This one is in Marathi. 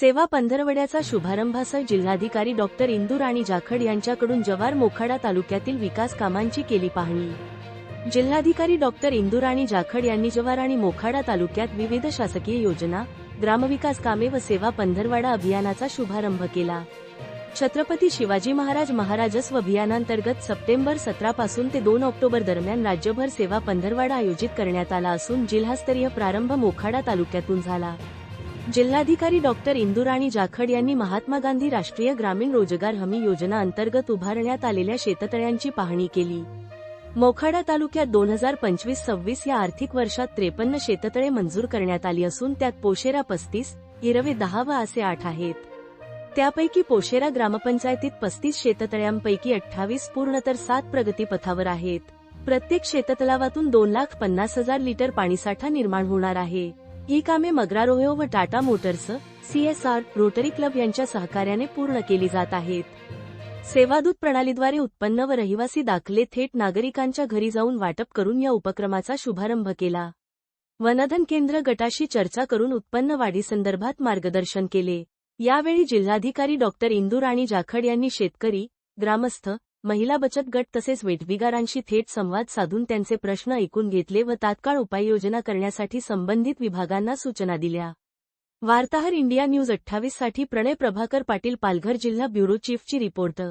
सेवा पंधरवड्याचा शुभारंभासह जिल्हाधिकारी डॉक्टर इंदू राणी जाखड यांच्याकडून जव्हार मोखाडा तालुक्यातील विकास कामांची केली पाहणी. जिल्हाधिकारी डॉक्टर इंदू राणी जाखड यांनी जव्हार आणि मोखाडा तालुक्यात विविध शासकीय योजना ग्रामविकास कामे व सेवा पंधरवाडा अभियानाचा शुभारंभ केला. छत्रपती शिवाजी महाराज महाराजस्व अभियानांतर्गत सप्टेंबर सतरा पासून ते दोन ऑक्टोबर दरम्यान राज्यभर सेवा पंधरवाडा आयोजित करण्यात आला असून जिल्हास्तरीय प्रारंभ मोखाडा तालुक्यातून झाला. जिल्हाधिकारी डॉक्टर इंदुराणी जाखड यांनी महात्मा गांधी राष्ट्रीय ग्रामीण रोजगार हमी योजना अंतर्गत उभारण्यात आलेल्या शेततळ्यांची पाहणी केली. मोखाडा तालुक्यात दोन हजार पंचवीस सव्वीस या आर्थिक वर्षात त्रेपन्न शेततळे मंजूर करण्यात आली असून त्यात पोशेरा पस्तीस हिरवे दहा व असे आठ आहेत. त्यापैकी पोशेरा ग्रामपंचायतीत पस्तीस शेततळ्यांपैकी अठ्ठावीस पूर्ण तर सात प्रगतीपथावर आहेत. प्रत्येक शेततलावातून दोन लाख पन्नास हजार लिटर पाणीसाठा निर्माण होणार आहे. ही कामे मग्रारोयो व Tata Motors CSR Rotary Club यांच्या सहकार्याने पूर्ण केली जात आहेत. सेवादूत प्रणालीद्वारे उत्पन्न व रहिवासी दाखले थेट नागरिकांच्या घरी जाऊन वाटप करून या उपक्रमाचा शुभारंभ केला. वनधन केंद्र गटाशी चर्चा करून उत्पन्न वाढीसंदर्भात मार्गदर्शन केले. यावेळी जिल्हाधिकारी डॉक्टर इंदू राणी जाखड यांनी शेतकरी ग्रामस्थ महिला बचत गट तसेच वेठबिगारांशी थेट संवाद साधून त्यांचे प्रश्न ऐकून घेतले व तात्काळ उपाययोजना करण्यासाठी संबंधित विभागांना सूचना दिल्या. वार्ताहर इंडिया न्यूज अठ्ठावीससाठी प्रणय प्रभाकर पाटील पालघर जिल्हा ब्युरो चीफची रिपोर्ट